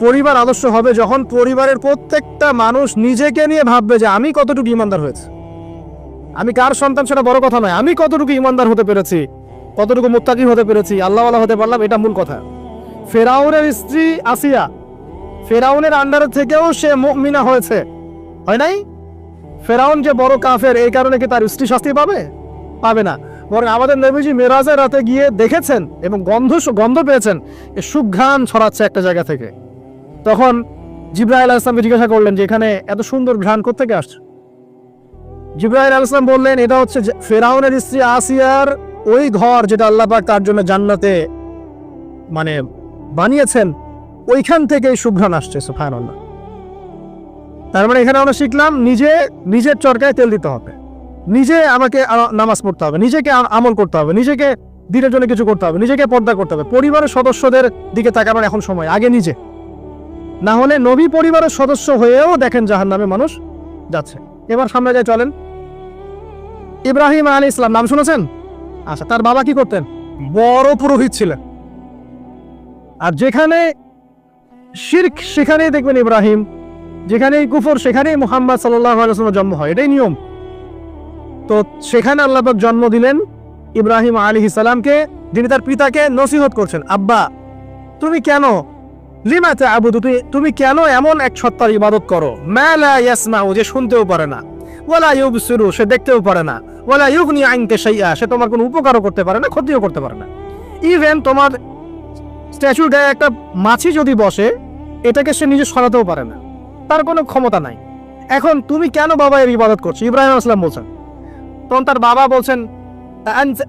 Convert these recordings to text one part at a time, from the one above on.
পরিবার আদর্শ হবে যখন পরিবারের প্রত্যেকটা মানুষ নিজেকে নিয়ে ভাববে যে আমি কতটুকু ইমানদার হয়েছে? আমি কার সন্তান সেটা বড় কথা নয়। আমি কতটুকু ইমানদার হতে পেরেছি? কতটুকু মুত্তাকি হতে পেরেছি? আল্লাহওয়ালা হতে পারলাম, এটা মূল কথা। ফেরাউনের স্ত্রী আসিয়া ফেরাউনের আন্ডারে থেকেও সে মুমিনা হয়েছে। হয় নাই? ফেরাউন যে বড় কাফের, এই কারণে কি তার স্ত্রী শাস্তি পাবে? পাবে না। বরং আমাদের নবীজি মেরাজের রাতে গিয়ে দেখেছেন এবং গন্ধ গন্ধ পেয়েছেন। এ সুঘ্রাণ ছড়াচ্ছে একটা জায়গা থেকে। তখন জিব্রাহ আল আসলামকে জিজ্ঞাসা করলেন যে, এখানে এত সুন্দর ঘ্রাণ কোথেকে আসছে? জিব্রাহিল আসলাম বললেন, এটা হচ্ছে ফেরাউনের স্ত্রী আসিয়ার ওই ঘর যেটা আল্লাহ পাক তার জন্য জান্নাতে মানে বানিয়েছেন, ওইখান থেকে এই সুঘ্রাণ আসছে সুফায়নাল্লাহ তার মানে এখানে আমরা শিখলাম, নিজে নিজের চরকায় তেল দিতে হবে। নিজে আমাকে নামাজ পড়তে হবে। নিজেকে আমল করতে হবে। নিজেকে দিনের জন্য কিছু করতে হবে। নিজেকে পর্দা করতে হবে। পরিবারের সদস্যদের দিকে তাকানোর এখন সময়। আগে নিজে। না হলে নবী পরিবারের সদস্য হয়েও দেখেন জাহান নামে মানুষ যাচ্ছে। এবার সামনে যায় চলেন। ইব্রাহিম আলী ইসলাম, নাম শুনেছেন? আচ্ছা তার বাবা কি করতেন? বড় পুরোহিত ছিলেন। আর যেখানে শির্ক, সেখানেই দেখবেন ইব্রাহিম। যেখানেই কুফর, সেখানেই মোহাম্মদ আলাইসলামের জন্ম হয়। এটাই নিয়ম। তো সেখানে আল্লাহবাক জন্ম দিলেন ইব্রাহিম আলী সালামকে যিনি তার পিতাকে নসিহত করছেন। আব্বা, তুমি কেন লিমাতে আবু তুমি তুমি কেন এমন এক সত্তার ইবাদত করো? মেলা ইয়াসমাউ, যে শুনতেও পারে না। ওয়ালা ইউবসিরু, সে দেখতেও পারে না। ওলা ওয়ালা ইউগনি আইনতে সাইয়া সে তোমার কোনো উপকারও করতে পারে না, ক্ষতিও করতে পারে না। ইভেন তোমার স্ট্যাচুর গায়ে একটা মাছি যদি বসে, এটাকে সে নিজে সরাতেও পারে না। তার কোনো ক্ষমতা নাই। এখন তুমি কেন বাবা এর ইবাদত করছ? ইব্রাহিম আসলাম বলছেন। তখন তার বাবা বলছেন, "আনতা-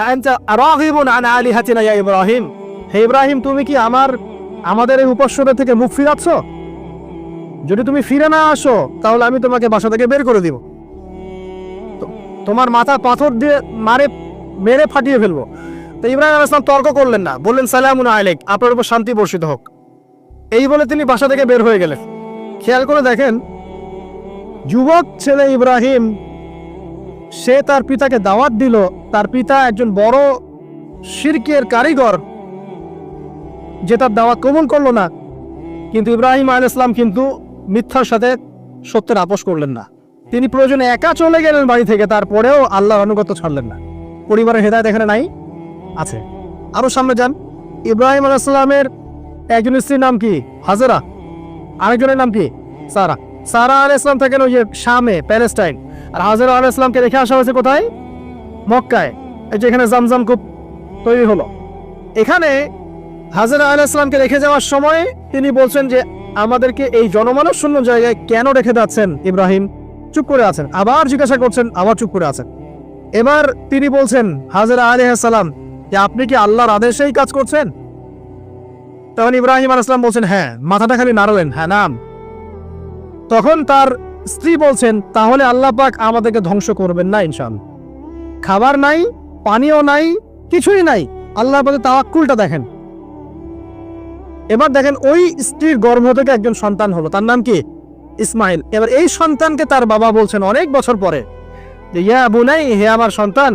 আনতা রাগিবুন আন আলিহাতিনা ইয়া ইব্রাহিম? হে ইব্রাহিম, তুমি কি আমার আমাদের এই উপাস্যদের থেকে মুখ ফিরাচ্ছ? যদি তুমি ফিরে না আসো, তাহলে আমি তোমাকে বাসা থেকে বের করে দিব। তোমার মাথা পাথর দিয়ে মারে, মেরে ফাটিয়ে ফেলব। তো ইব্রাহিম আলাইহিস সালাম তর্ক করলেন না। বললেন, সালামুন আলাইক, আপনার উপর শান্তি বর্ষিত হোক। এই বলে তিনি বাসা থেকে বের হয়ে গেলেন। খেয়াল করে দেখেন, যুবক ছেলে ইব্রাহিম, সে তার পিতাকে দাওয়াত দিল। তার পিতা একজন বড় শিরকের কারিগর। যে তার দাওয়াত কবুল করল না। কিন্তু ইব্রাহিম আল ইসলাম কিন্তু মিথ্যার সাথে সত্যের আপোষ করলেন না। তিনি প্রয়োজনে একা চলে গেলেন বাড়ি থেকে, তারপরেও আল্লাহর অনুগত ছাড়লেন না। পরিবারের হেদায়ত এখানে নাই? আছে। আরও সামনে যান। ইব্রাহিম আল ইসলামের একজন স্ত্রীর নাম কি? হাজারা। আরেকজনের নাম কি? সারা। সারা আল ইসলাম থাকেন ওই যে শামে, প্যালেস্টাইন। আর হাজরা আল ইসলামকে রেখে আসা হয়েছে কোথায়? মক্কায়। এই যে এখানে জামজাম কূপ তৈরি হলো। এখানে হাজরা আল ইসলামকে রেখে যাওয়ার সময় তিনি বলছেন যে, আমাদেরকে এই জনমানব শূন্য জায়গায় কেন রেখে যাচ্ছেন, ইব্রাহিম? চুপ করে আছেন। আবার জিজ্ঞাসা করছেন, আবার চুপ করে আছেন? এবার তিনি বলছেন, হাজরা আলী সালাম যে আপনি কি আল্লাহর আদেশেই কাজ করছেন? তখন ইব্রাহিম আল ইসলাম বলছেন হ্যাঁ মাথাটা খালি নাড়লেন। হ্যাঁ নাম। তখন তার স্ত্রী বলছেন, তাহলে আল্লাহ পাক আমাদেরকে ধ্বংস করবেন না ইনশাআল্লাহ। খাবার নাই, পানিও নাই, কিছুই নাই। আল্লাহ পাকের তাওয়াক্কুলটা দেখেন। এবার দেখেন ওই স্ত্রীর গর্ভ থেকে একজন সন্তান হলো। তার নাম কি? ইসমাইল। এবার এই সন্তানকে তার বাবা বলছেন অনেক বছর পরে যে, ইয়া বুনাই, হে আমার সন্তান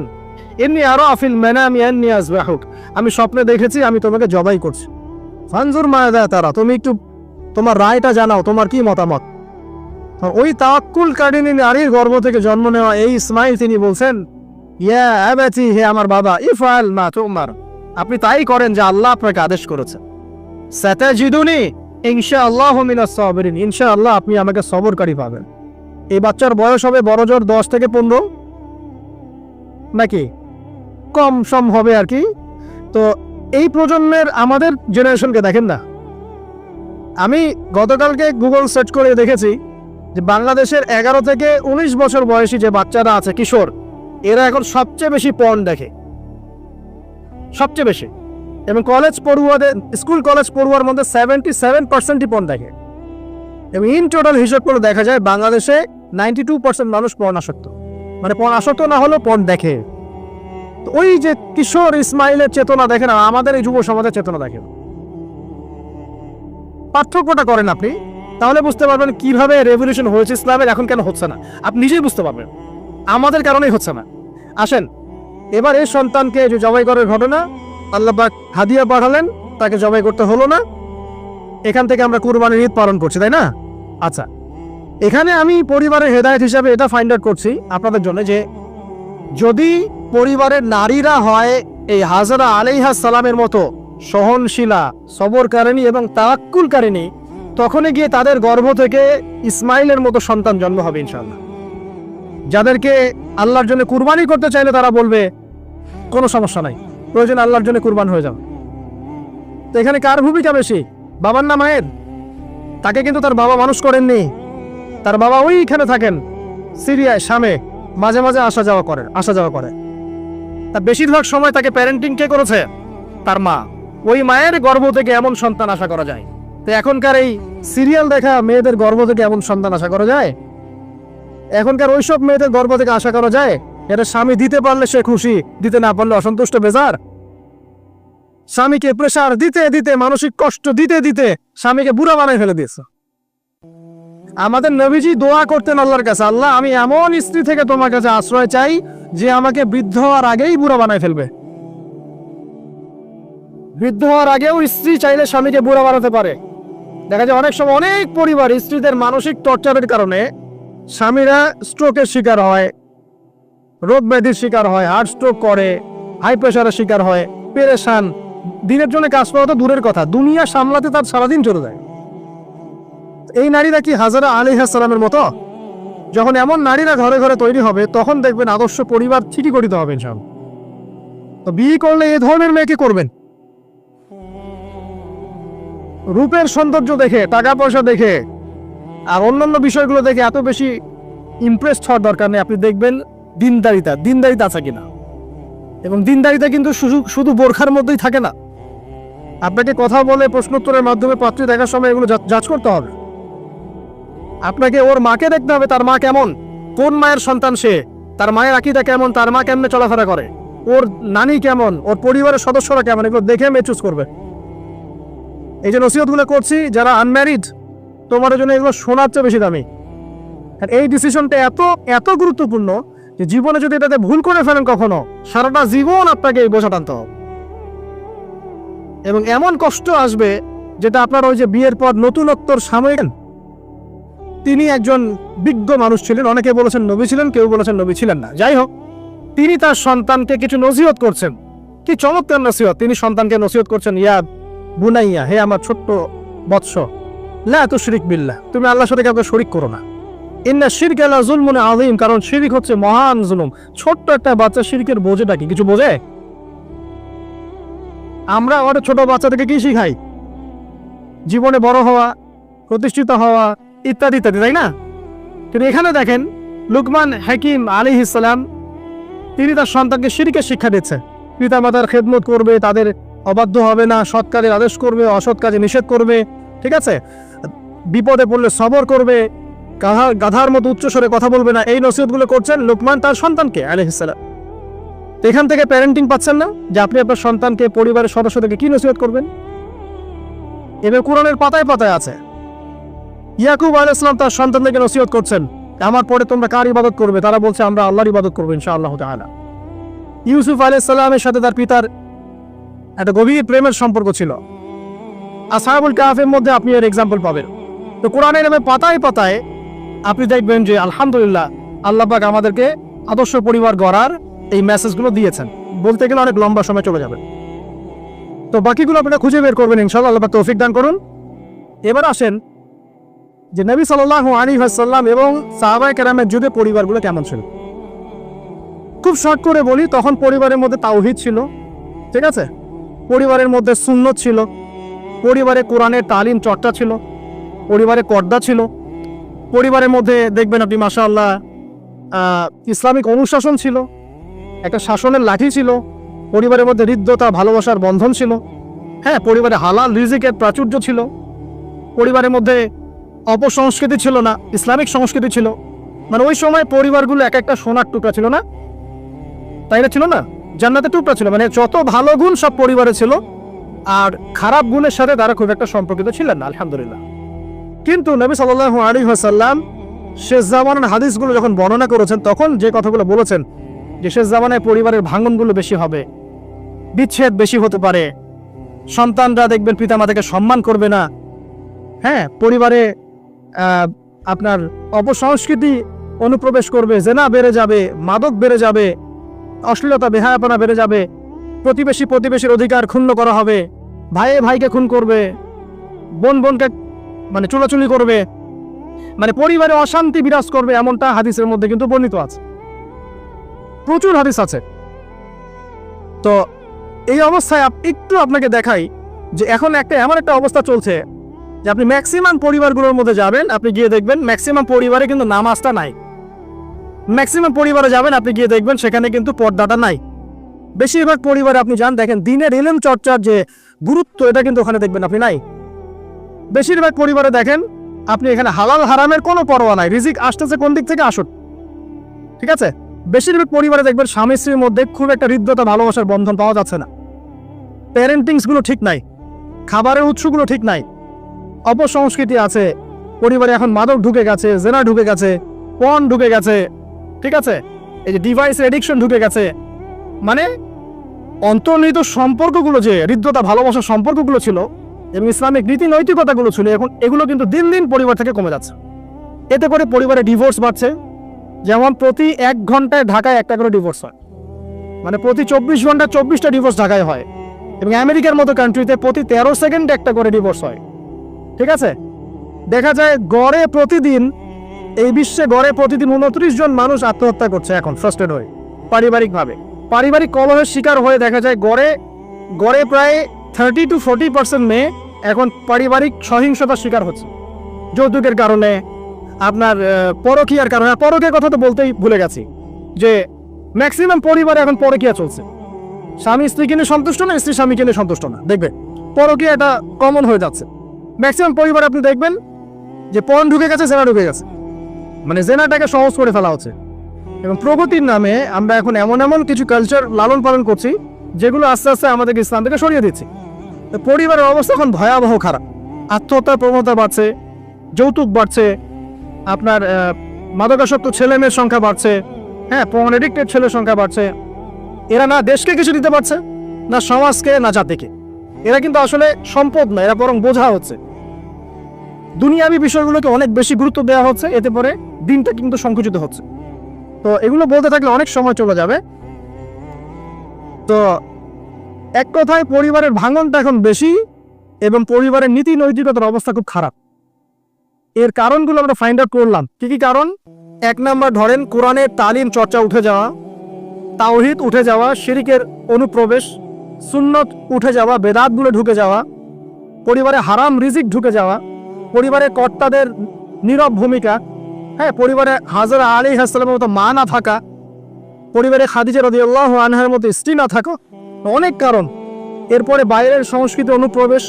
এমনি আরও আফিল মেনামি এমনি আসবাহুক আমি স্বপ্নে দেখেছি, আমি তোমাকে জবাই করছি। ফানজুর মায়াদা তারা, তুমি একটু তোমার রায়টা জানাও, তোমার কি মতামত? ওই তাওয়াক্কুল কারিনী নারীর গর্ভ থেকে জন্ম নেওয়া এই ইসমাইল তিনি বলছেন, ইয়া আবাতি, হে আমার বাবা, ইফআল মা তুমার। আপনি তাই করেন যে আল্লাহ আপনাকে আদেশ করেছেন ইনশাআল্লাহ ইনশাআল্লাহ আপনি আমাকে সবরকারী পাবেন। এই বাচ্চার বয়স হবে বড় জোর দশ থেকে পনেরো? নাকি? কম সম হবে আর কি? তো এই প্রজন্মের আমাদের জেনারেশনকে দেখেন না। আমি গতকালকে গুগল সার্চ করে দেখেছি যে বাংলাদেশের এগারো থেকে উনিশ বছর বয়সী যে বাচ্চারা আছে, কিশোর, এরা এখন সবচেয়ে বেশি পণ দেখে। সবচেয়ে বেশি। এবং কলেজ পড়ুয়াদের স্কুল কলেজ পড়ুয়ার মধ্যে সেভেন্টি সেভেন পার্সেন্টই পর্ন দেখে। এবং ইন টোটাল হিসাব করে দেখা যায়, বাংলাদেশে নাইনটি টু পার্সেন্ট মানুষ পর্ন আসক্ত। মানে পর্ন আসক্ত না হলেও পর্ন দেখে। তো ওই যে কিশোর ইসমাইলের চেতনা দেখেন আমাদের এই যুব সমাজের চেতনা দেখেন। পার্থক্যটা করেন আপনি, তাহলে বুঝতে পারবেন কীভাবে রেভলিউশন হয়েছে ইসলামের, এখন কেন হচ্ছে না। আপনি নিজেই বুঝতে পারবেন, আমাদের কারণেই হচ্ছে না। আসেন, এবার এই সন্তানকে যে জবাই করার ঘটনা আল্লাহবাক হাদিয়া পাঠালেন, তাকে জবাই করতে হলো না। এখান থেকে আমরা কুরবানির ঈদ পালন করছি, তাই না? আচ্ছা এখানে আমি পরিবারের হেদায়েত হিসাবে এটা ফাইন্ড আউট করছি আপনাদের জন্য যে যদি পরিবারের নারীরা হয় এই হাজরা আলাইহা সালামের মতো সহনশীলা, সবরকারিণী এবং তাক্কুলকারিণী তখনই গিয়ে তাদের গর্ভ থেকে ইসমাইলের মতো সন্তান জন্ম হবে ইনশাল্লাহ যাদেরকে আল্লাহর জন্য কুরবানি করতে চাইলে তারা বলবে, কোনো সমস্যা নাই। প্রয়োজন আল্লাহর জন্য কুরবান হয়ে যাও। তো এখানে কার ভূমিকা বেশি? বাবার না মায়ের? তাকে কিন্তু তার বাবা মানুষ করেননি। তার বাবা ওইখানে থাকেন, সিরিয়ায়, শামে। মাঝে মাঝে আসা যাওয়া করে, আসা যাওয়া করে। তা বেশিরভাগ সময় তাকে প্যারেন্টিং কে করেছে? তার মা। ওই মায়ের গর্ভ থেকে এমন সন্তান আশা করা যায়। তো এখনকার এই সিরিয়াল দেখা মেয়েদের গর্ভ থেকে এমন সন্তান আশা করা যায়? এখনকার ওইসব মেয়েদের গর্ভ থেকে আশা করা যায়? এটা স্বামী দিতে পারলে সে খুশি, দিতে না পারলে অসন্তুষ্ট, বেজার। স্বামীকে প্রেসার দিতে দিতে, মানসিক কষ্ট দিতে দিতে স্বামীকে বুড়া বানায় ফেলে দিয়েছে। আমাদের নবীজি দোয়া করতেন আল্লাহর কাছে, আল্লাহ, আমি এমন স্ত্রী থেকে তোমার কাছে আশ্রয় চাই যে আমাকে বৃদ্ধ হওয়ার আগেই বুড়া বানায় ফেলবে। বৃদ্ধ হওয়ার আগেও স্ত্রী চাইলে স্বামীকে বুড়া বানাতে পারে। দেখা যায় অনেক সময় অনেক পরিবার স্ত্রীদের মানসিক টর্চারের কারণে স্বামীরা স্ট্রোকের শিকার হয় রোগ ব্যাধির শিকার হয় হার্ট স্ট্রোক করে হাই প্রেশারের শিকার হয়, পেরেশান। দিনের জন্য কাজ করা তো দূরের কথা, দুনিয়া সামলাতে তার সারাদিন চলে যায় এই নারীরা কি হাজারা আলী সালামের মতো? যখন এমন নারীরা ঘরে ঘরে তৈরি হবে, তখন দেখবেন আদর্শ পরিবার ঠিকই গঠিত হবে সব তো বিয়ে করলে এ ধরনের মেয়েকে করবেন? রূপের সৌন্দর্য দেখে, টাকা পয়সা দেখে, আর অন্যান্য বিষয়গুলো দেখে এত বেশি ইমপ্রেসড হওয়ার দরকার নেই। আপনি দেখবেন দিনদারিতা দিনদারিতা আছে কিনা? এবং দিনদারিতা কিন্তু শুধু বোরখার মধ্যেই থাকে না। আপনাকে কথা বলে প্রশ্নোত্তরের মাধ্যমে পাত্রী দেখার সময় এগুলো যাচ করতে হবে। আপনাকে ওর মাকে দেখতে হবে, তার মা কেমন? কোন মায়ের সন্তান সে? তার মায়ের আকিদা কেমন? তার মা কেমনে চলাফেরা করে? ওর নানি কেমন? ওর পরিবারের সদস্যরা কেমন? এগুলো দেখে মেয়ে চুজ করবে। এই যে নসিহতগুলো করছি, যারা আনম্যারিড তোমার জন্য এগুলো শোনার চেয়ে বেশি দামি। আর এই ডিসিশনটা এত এত গুরুত্বপূর্ণ যে জীবনে যদি এটাতে ভুল করে ফেলেন কখনো, সারাটা জীবন আপনাকে এই বোঝা টানতে হবে। এবং এমন কষ্ট আসবে যেটা আপনার ওই যে বিয়ের পর নতুনত্বর সাময়িক তিনি একজন বিজ্ঞ মানুষ ছিলেন, অনেকে বলেছেন নবী ছিলেন, কেউ বলেছেন নবী ছিলেন না। যাই হোক, তিনি তার সন্তানকে কিছু নসিহত করছেন। কি চমৎকার নসিহত! তিনি সন্তানকে নসিহত করছেন, ইয়া বুনাইয়া, হে আমার ছোট্ট বৎস, লা তো শিরিক বিল্লাহ, তুমি আল্লাহর সাথে কাউকে শরিক করো না। ইন্না শিরক আলা জুলমুন আযীম, কারণ শিরিক হচ্ছে মহান জুলুম। ছোট্ট একটা বাচ্চা শিরকের বোঝেটা কি? কিছু বোঝে? আমরা আমাদের ছোট বাচ্চা থেকে কি শিখাই? জীবনে বড় হওয়া, প্রতিষ্ঠিত হওয়া, ইত্যাদি ইত্যাদি, তাই না? কিন্তু এখানে দেখেন, লুকমান হাকিম আলী ইসলাম তিনি তার সন্তানকে শিরিকের শিক্ষা দিচ্ছে। পিতা মাতার খেদমত করবে, তাদের অবাধ্য হবে না, সৎ কাজের আদেশ করবে, অসৎ কাজে নিষেধ করবে, ঠিক আছে? বিপদে পড়লে সবর করবে গাধা গাধার মতো উচ্চস্বরে কথা বলবে না। এই নসিহতগুলো করছেন লোকমান তার সন্তানকে আলহিসাল্লাম এখান থেকে প্যারেন্টিং পাচ্ছেন না? যে আপনি আপনার সন্তানকে, পরিবারের সদস্যদেরকে কি নসিহত করবেন? এবার কোরআনের পাতায় পাতায় আছে। ইয়াকুব আলাইসলাম তার সন্তানদেরকে নসিহত করছেন। আমার পরে তোমরা কার ইবাদত করবে? তারা বলছে, আমরা আল্লাহর ইবাদত করব ইনশাআল্লাহ তাআলা। ইউসুফ আলাইসাল্লামের সাথে তার পিতার একটা গভীর প্রেমের সম্পর্ক ছিল। আর আসাহাবুল কাহাফের মধ্যে আপনি এর এক্সাম্পল পাবেন। তো কোরআনের নামে পাতায় পাতায় আপনি দেখবেন যে আলহামদুলিল্লাহ আল্লাহ পাক আমাদেরকে আদর্শ পরিবার গড়ার এই মেসেজগুলো দিয়েছেন। বলতে গেলে অনেক লম্বা সময় চলে যাবে। তো বাকিগুলো আপনারা খুঁজে বের করবেন ইনশাল্লাহ আল্লাহ তৌফিক দান করুন। এবার আসেন যে নবী সাল্লাল্লাহু আলাইহি ওয়াসাল্লাম এবং সাহাবায়ে কেরামের যুগে পরিবারগুলো কেমন ছিল? খুব শর্ট করে বলি, তখন পরিবারের মধ্যে তাওহিদ ছিল, ঠিক আছে? পরিবারের মধ্যে সুন্নত ছিল, পরিবারে কোরআনের তালিম চর্চা ছিল, পরিবারে কর্দা ছিল পরিবারের মধ্যে দেখবেন আপনি, মাশাআল্লাহ ইসলামিক অনুশাসন ছিল, একটা শাসনের লাঠি ছিল, পরিবারের মধ্যে হৃদ্যতা, ভালোবাসার বন্ধন ছিল হ্যাঁ পরিবারে হালাল রিজিকের প্রাচুর্য ছিল, পরিবারের মধ্যে অপসংস্কৃতি ছিল না, ইসলামিক সংস্কৃতি ছিল মানে ওই সময় পরিবারগুলো এক একটা সোনার টুকরা ছিল না তাই না ছিল না, জান্নাতের টুকরা ছিল মানে যত ভালো গুণ সব পরিবারে ছিল, আর খারাপ গুণের সাথে তারা খুব একটা সম্পর্কিত ছিলেন না, আলহামদুলিল্লাহ। কিন্তু নবী সাল্লাল্লাহু আলাইহি ওয়াসাল্লাম শেষ জামানের হাদিসগুলো যখন বর্ণনা করেছেন, তখন যে কথাগুলো বলেছেন যে শেষ জামানায় পরিবারের ভাঙনগুলো বেশি হবে, বিচ্ছেদ বেশি হতে পারে, সন্তানরা দেখবেন পিতামাতাকে সম্মান করবে না। হ্যাঁ পরিবারে আপনার অপসংস্কৃতি অনুপ্রবেশ করবে, জেনা বেড়ে যাবে, মাদক বেড়ে যাবে, অশ্লীলতা, বেহায়াপনা বেড়ে যাবে, প্রতিবেশী প্রতিবেশীর অধিকার ক্ষুণ্ণ করা হবে, ভাইয়ে ভাইকে খুন করবে, বোন বোনকে মানে চুলাচুলি করবে মানে পরিবারে অশান্তি বিরাজ করবে এমনটা হাদিসের মধ্যে কিন্তু বর্ণিত আছে। প্রচুর হাদিস আছে। তো এই অবস্থায় একটু আপনাকে দেখাই যে এখন একটা এমন একটা অবস্থা চলছে যে আপনি ম্যাক্সিমাম পরিবারগুলোর মধ্যে যাবেন, আপনি গিয়ে দেখবেন ম্যাক্সিমাম পরিবারে কিন্তু নামাজটা নাই। ম্যাক্সিমাম পরিবারে যাবেন, আপনি গিয়ে দেখবেন সেখানে কিন্তু পর্দাটা নাই। বেশিরভাগ পরিবারে আপনি যান, দেখেন দিনের এলেম চর্চার যে গুরুত্ব, এটা কিন্তু ওখানে দেখবেন আপনি নাই। বেশিরভাগ পরিবারে দেখেন, আপনি এখানে হালাল হারামের কোনো পরোয়া নাই। রিজিক আসতেছে কোন দিক থেকে? আসুন। ঠিক আছে? বেশিরভাগ পরিবারে দেখবেন স্বামী স্ত্রীর মধ্যে খুব একটা হৃদ্যতা, ভালোবাসার বন্ধন পাওয়া যাচ্ছে না। প্যারেন্টিংসগুলো ঠিক নাই। খাবারের উৎসগুলো ঠিক নাই। অপসংস্কৃতি আছে। পরিবারে এখন মাদক ঢুকে গেছে, জেনা ঢুকে গেছে পণ ঢুকে গেছে। ঠিক আছে? এই যে ডিভাইস এডিকশন ঢুকে গেছে। মানে অন্তর্নিহিত সম্পর্কগুলো যে হৃদ্যতা, ভালোবাসার সম্পর্কগুলো ছিল এবং ইসলামিক নীতি নৈতিকতাগুলো ছিল, এখন এগুলো কিন্তু দিন দিন পরিবার থেকে কমে যাচ্ছে। এতে করে পরিবারে ডিভোর্স বাড়ছে। যেমন প্রতি এক ঘন্টায় ঢাকায় একটা করে ডিভোর্স হয়। মানে প্রতি চব্বিশ ঘণ্টা চব্বিশটা ডিভোর্স ঢাকায় হয়। এবং আমেরিকার মতো কান্ট্রিতে প্রতি তেরো সেকেন্ডে একটা করে ডিভোর্স হয়। ঠিক আছে? দেখা যায় গড়ে প্রতিদিন, এই বিশ্বে গড়ে প্রতিদিন উনত্রিশ জন মানুষ আত্মহত্যা করছে এখন ফ্রাস্ট্রেট হয়ে। পারিবারিকভাবে। পারিবারিক কলহের শিকার হয়ে দেখা যায় গড়ে গড়ে প্রায় থার্টি টু ফোর্টি পার্সেন্ট মেয়ে এখন পারিবারিক সহিংসতার শিকার হচ্ছে। যৌতুকের কারণে, আপনার পরকীয়ার কারণে, আর পরকীয়ার কথা তো বলতেই ভুলে গেছি যে ম্যাক্সিমাম পরিবারে এখন পরকীয়া চলছে। স্বামী স্ত্রী কিনে সন্তুষ্ট না, স্ত্রী স্বামী কিনে সন্তুষ্ট না? দেখবে পরকীয়া এটা কমন হয়ে যাচ্ছে। ম্যাক্সিমাম পরিবার আপনি দেখবেন যে পণ ঢুকে গেছে, জেনা ঢুকে গেছে। মানে জেনাটাকে সহজ করে ফেলা হচ্ছে। এবং প্রগতির নামে আমরা এখন এমন এমন কিছু কালচার লালন পালন করছি, যেগুলো আস্তে আস্তে আমাদেরকে ইসলাম থেকে সরিয়ে দিচ্ছে। পরিবারের অবস্থা এখন ভয়াবহ খারাপ। আত্মহত্যার প্রবণতা বাড়ছে, যৌতুক বাড়ছে, আপনার মাদকাসক্ত ছেলে মেয়ের সংখ্যা বাড়ছে হ্যাঁ পন এডিক্টেড ছেলের সংখ্যা বাড়ছে। এরা না দেশকে কিছু দিতে পারছে, না সমাজকে, না জাতিকে। এরা কিন্তু আসলে সম্পদ না, এরা বরং বোঝা হচ্ছে। দুনিয়াবি বিষয়গুলোকে অনেক বেশি গুরুত্ব দেওয়া হচ্ছে, এতে পরে দিনটা কিন্তু সংকুচিত হচ্ছে। তো এগুলো বলতে থাকলে অনেক সময় চলে যাবে। তো এক কথায় পরিবারের ভাঙনটা এখন বেশি এবং পরিবারের নীতি নৈতিকতার অবস্থা খুব খারাপ। এর কারণগুলো আমরা ফাইন্ড আউট করলাম। কি কি কারণ? এক নাম্বার ধরেন কোরআনের তালিম চর্চা উঠে যাওয়া, তাওহিদ উঠে যাওয়া, শিরিকের অনুপ্রবেশ, সুন্নত উঠে যাওয়া, বেদাতগুলো ঢুকে যাওয়া, পরিবারে হারাম রিজিক ঢুকে যাওয়া, পরিবারের কর্তাদের নীরব ভূমিকা হ্যাঁ পরিবারে হাজরা আলী হাসলামের মতো মা না থাকা, পরিবারে খাদিজা রদিয়াল্লাহ আনহার মতো স্ত্রী না থাকা অনেক কারণ। এরপরে বাইরের সংস্কৃতি অনুপ্রবেশ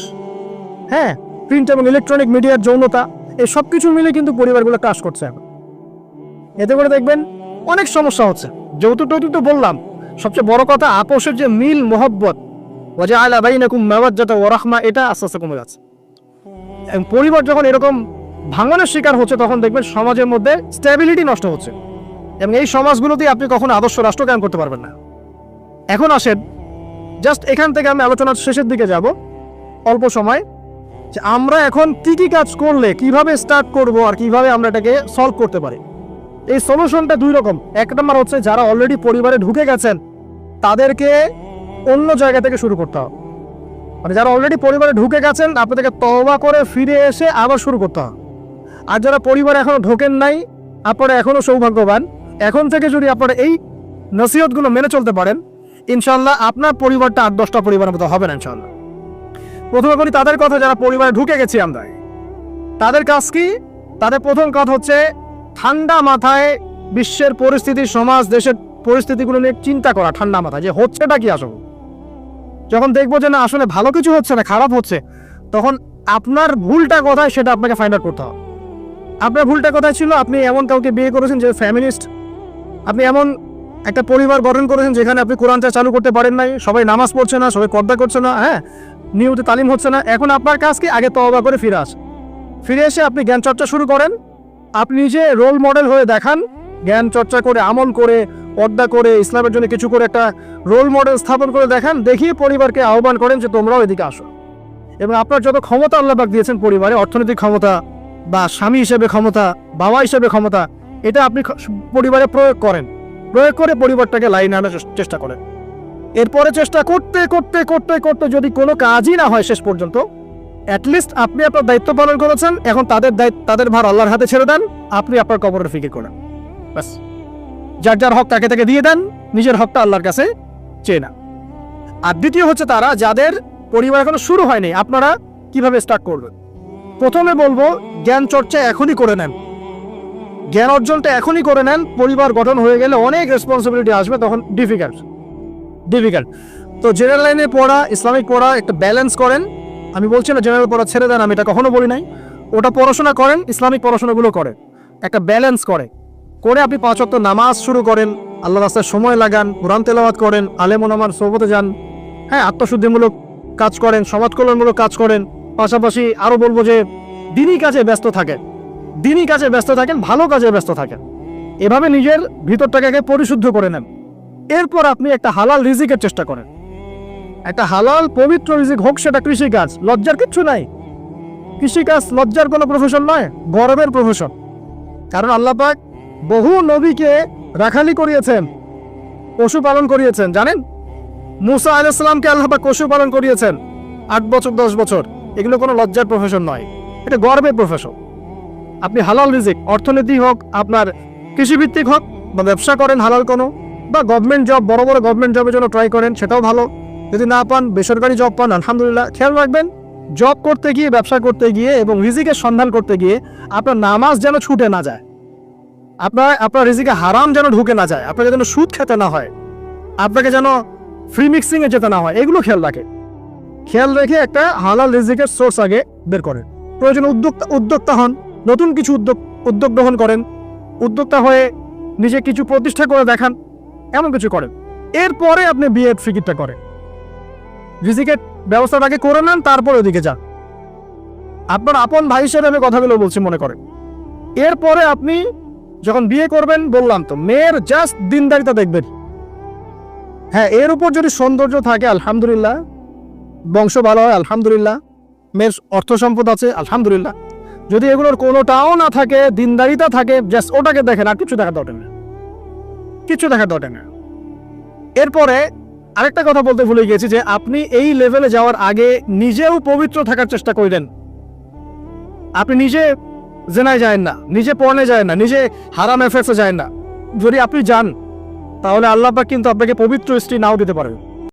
হ্যাঁ প্রিন্ট এবং ইলেকট্রনিক মিডিয়ার যৌনতা, এই সব কিছু মিলে কিন্তু পরিবারগুলো কাজ করছে এখন। এতে করে দেখবেন অনেক সমস্যা হচ্ছে। যৌতুক টৌতুক তো বললাম, সবচেয়ে বড় কথা আপোষের যে মিল, মোহব্বত ওয়াজা আলা বাইনাকুম মাওয়াজ্জাতা ওয়া রাহমা, এটা আস্তে আস্তে কমে যাচ্ছে। এবং পরিবার যখন এরকম ভাঙনের শিকার হচ্ছে, তখন দেখবেন সমাজের মধ্যে স্ট্যাবিলিটি নষ্ট হচ্ছে। এবং এই সমাজগুলোতেই আপনি কখনো আদর্শ রাষ্ট্র কায়েম করতে পারবেন না। এখন আসেন জাস্ট এখান থেকে আমি আলোচনার শেষের দিকে যাব। অল্প সময়। যে আমরা এখন কি কি কাজ করলে, কীভাবে স্টার্ট করব আর কীভাবে আমরা এটাকে সলভ করতে পারি? এই সলিউশনটা দুই রকম। এক নম্বর হচ্ছে যারা অলরেডি পরিবারে ঢুকে গেছেন, তাদেরকে অন্য জায়গা থেকে শুরু করতে হবে। মানে যারা অলরেডি পরিবারে ঢুকে গেছেন, আপনাদেরকে তওবা করে ফিরে এসে আবার শুরু করতে হবে। আর যারা পরিবারে এখনও ঢোকেন নাই, আপনারা এখনও সৌভাগ্যবান। এখন থেকে যদি আপনারা এই নসিহতগুলো মেনে চলতে পারেন ইনশাল্লাহ আপনার পরিবারটা আট দশটা পরিবারের মতো হবে না ইনশাল্লাহ প্রথমে বলি তাদের কথা, যারা পরিবারে ঢুকে গেছি আমরা। তাদের কাজ কি? তাদের প্রথম কাজ হচ্ছে, ঠান্ডা মাথায় বিশ্বের পরিস্থিতি, সমাজ, দেশের পরিস্থিতিগুলো নিয়ে চিন্তা করা, ঠান্ডা মাথায়। যে হচ্ছেটা কি আসলে? যখন দেখব যে না, আসলে ভালো কিছু হচ্ছে না, খারাপ হচ্ছে, তখন আপনার ভুলটা কোথায় সেটা আপনাকে ফাইন্ড আউট করতে হবে। আপনার ভুলটা কোথায় ছিল? আপনি এমন কাউকে বিয়ে করেছেন যে ফ্যামিলিস্ট আপনি এমন একটা পরিবার গঠন করেছেন যেখানে আপনি কোরআনটা চালু করতে পারেন নাই, সবাই নামাজ পড়ছে না, সবাই পর্দা করছে না হ্যাঁ? নিয়মিত তালিম হচ্ছে না। এখন আপনার কাজ কি? আগে তওবা করে ফিরে আসে। ফিরে এসে আপনি জ্ঞান চর্চা শুরু করেন। আপনি নিজে রোল মডেল হয়ে দেখান, জ্ঞান চর্চা করে, আমল করে, পর্দা করে, ইসলামের জন্য কিছু করে একটা রোল মডেল স্থাপন করে দেখান, দেখিয়ে পরিবারকে আহ্বান করেন যে তোমরাও এদিকে আসো। এবং আপনার যত ক্ষমতা আল্লাহ পাক দিয়েছেন পরিবারে, অর্থনৈতিক ক্ষমতা বা স্বামী হিসেবে ক্ষমতা, বাবা হিসেবে ক্ষমতা, এটা আপনি পরিবারে প্রয়োগ করেন। প্রয়োগ করে পরিবারটাকে লাইন আনার চেষ্টা করেন এরপরে চেষ্টা করতে করতে করতে করতে যদি কোনো কাজই না হয় শেষ পর্যন্ত অ্যাটলিস্ট আপনি আপনার দায়িত্ব পালন করেছেন, এখন তাদের দায়িত্ব তাদের ভার আল্লাহর হাতে ছেড়ে দেন, আপনি আপনার কবরের ফিকির করেন। ব্যাস। যার যার হক তাকে তাকে দিয়ে দেন, নিজের হকটা আল্লাহর কাছে চেয়ে না আর দ্বিতীয় হচ্ছে তারা, যাদের পরিবার এখনও শুরু হয়নি, আপনারা কীভাবে স্টার্ট করবেন? প্রথমে বলব, জ্ঞান চর্চা এখনই করে নেন। জ্ঞান অর্জনটা এখনই করে নেন, পরিবার গঠন হয়ে গেলে অনেক রেসপন্সিবিলিটি আসবে, তখন ডিফিকাল্ট ডিফিকাল্ট তো জেনারেল লাইনে পড়া ইসলামিক পড়া, একটা ব্যালেন্স করেন। আমি বলছি না জেনারেল পড়া ছেড়ে দেন, আমি এটা কখনো বলি নাই। ওটা পড়াশোনা করেন ইসলামিক পড়াশোনাগুলো করে একটা ব্যালেন্স করে। করে আপনি পাঁচ ওয়াক্ত নামাজ শুরু করেন, আল্লাহ রাস্তায় সময় লাগান, কোরআন তেলাওয়াত করেন, আলেম ওলামার সোবতে যান। হ্যাঁ আত্মশুদ্ধিমূলক কাজ করেন সমাজ কল্যাণমূলক কাজ করেন। পাশাপাশি আরও বলব যে, দিনই কাজে ব্যস্ত থাকেন। দিনই কাজে ব্যস্ত থাকেন, ভালো কাজে ব্যস্ত থাকেন। এভাবে নিজের ভিতরটাকে পরিশুদ্ধ করে নেন। এরপর আপনি একটা হালাল রিজিকের চেষ্টা করেন। একটা হালাল, পবিত্র রিজিক হোক, সেটা কৃষিকাজ, লজ্জার কিচ্ছু নাই। কৃষিকাজ লজ্জার কোনো প্রফেশন নয় গর্বের প্রফেশন কারণ আল্লাহ পাক বহু নবীকে রাখালি করিয়েছেন, পশুপালন করিয়েছেন, জানেন? মুসা আলাইসালামকে আল্লাহ পাক পশুপালন করিয়েছেন, আট বছর, দশ বছর। এগুলো কোনো লজ্জার প্রফেশন নয়। এটা গর্বের প্রফেশন আপনি হালাল রিজিক, অর্থনীতি হোক, আপনার কৃষিভিত্তিক হোক, বা ব্যবসা করেন হালাল কোনো, বা গভর্নমেন্ট জব বড় বড় গভর্নমেন্ট জবের জন্য ট্রাই করেন, সেটাও ভালো। যদি না পান, বেসরকারি জব পান, আলহামদুলিল্লাহ। খেয়াল রাখবেন জব করতে গিয়ে, ব্যবসা করতে গিয়ে, এবং রিজিকের সন্ধান করতে গিয়ে, আপনার নামাজ যেন ছুটে না যায়। আপনার আপনার রিজিকে হারাম যেন ঢুকে না যায়, আপনাকে যেন সুদ খেতে না হয়, আপনাকে যেন ফ্রি মিক্সিংয়ে যেতে না হয়, এগুলো খেয়াল রাখে। খেয়াল রেখে একটা হালাল রিজিকের সোর্স আগে বের করেন। প্রয়োজনে উদ্যোক্তা উদ্যোক্তা হন। নতুন কিছু উদ্যোগ উদ্যোগ গ্রহণ করেন। উদ্যোক্তা হয়ে নিজে কিছু প্রতিষ্ঠা করে দেখান, এমন কিছু করেন। এরপরে আপনি বিয়ের ফিকিরটা করেন। ভিজিকেট রিজিকের ব্যবস্থাটাকে করে নেন, তারপর ওদিকে যান। আপনার আপন ভাই হিসেবে আমি কথাগুলো বলছি মনে করেন। এরপরে আপনি যখন বিয়ে করবেন, বললাম তো, মেয়ের জাস্ট দিনদারিতা দেখবেন। হ্যাঁ এর উপর যদি সৌন্দর্য থাকে, আলহামদুলিল্লাহ। বংশ ভালো হয়, আলহামদুলিল্লাহ। মেয়ের অর্থ সম্পদ আছে, আলহামদুলিল্লাহ। যদি এগুলোর কোনোটাও না থাকে, দিনদারিতা থাকে জাস্ট ওটাকে দেখেন আর কিছু দেখা দরকার নেই। কিছু দেখা দরকার নেই। এরপরে আরেকটা কথা বলতে ভুলে গিয়েছি যে আপনি এই লেভেলে যাওয়ার আগে নিজেও পবিত্র থাকার চেষ্টা করলেন। আপনি নিজে জেনায় যায় না, নিজে পড়নে যায় না, নিজে হারাম এফেক্টসে যায় না। যদি আপনি যান, তাহলে আল্লাহ কিন্তু আপনাকে পবিত্র স্ত্রী নাও দিতে পারেন